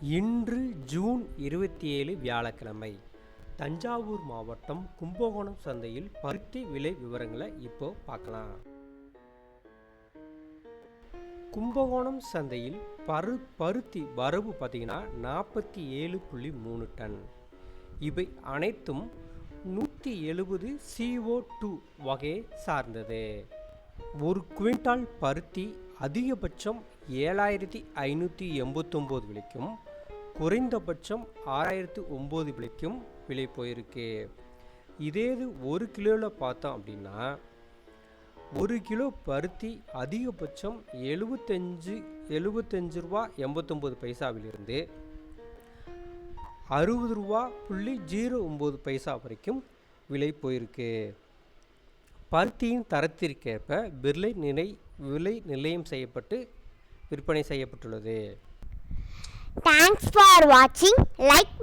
இன்று ஜூன் இருபத்தி ஏழு வியாழக்கிழமை. தஞ்சாவூர் மாவட்டம் கும்பகோணம் சந்தையில் பருத்தி விலை விவரங்களை இப்போ பார்க்கலாம். கும்பகோணம் சந்தையில் பரு பருத்தி வரவு பார்த்தீங்கன்னா நாற்பத்தி ஏழு புள்ளி மூணு டன். இவை அனைத்தும் நூற்றி எழுபது சிஓ டூ வகையை சார்ந்தது. ஒரு குவிண்டால் பருத்தி அதிகபட்சம் ஏழாயிரத்தி ஐநூற்றி எண்பத்தொம்போது விலைக்கும் குறைந்தபட்சம் ஆறாயிரத்து ஒம்பது விலைக்கும் விலை போயிருக்கு. இதே இது ஒரு கிலோவில் பார்த்தோம் அப்படின்னா ஒரு கிலோ பருத்தி அதிகபட்சம் எழுபத்தஞ்சு எழுபத்தஞ்சு ரூபா எண்பத்தொம்போது பைசாவிலிருந்து அறுபது ரூபா புள்ளி ஜீரோ ஒம்பது பைசா வரைக்கும் விலை போயிருக்கு. பருத்தியின் தரத்திற்கேற்ப விலை நிலை விலை நிலையம் செய்யப்பட்டு விற்பனை செய்யப்பட்டுள்ளது. தேங்க்ஸ் ஃபார் வாட்சிங் லைக்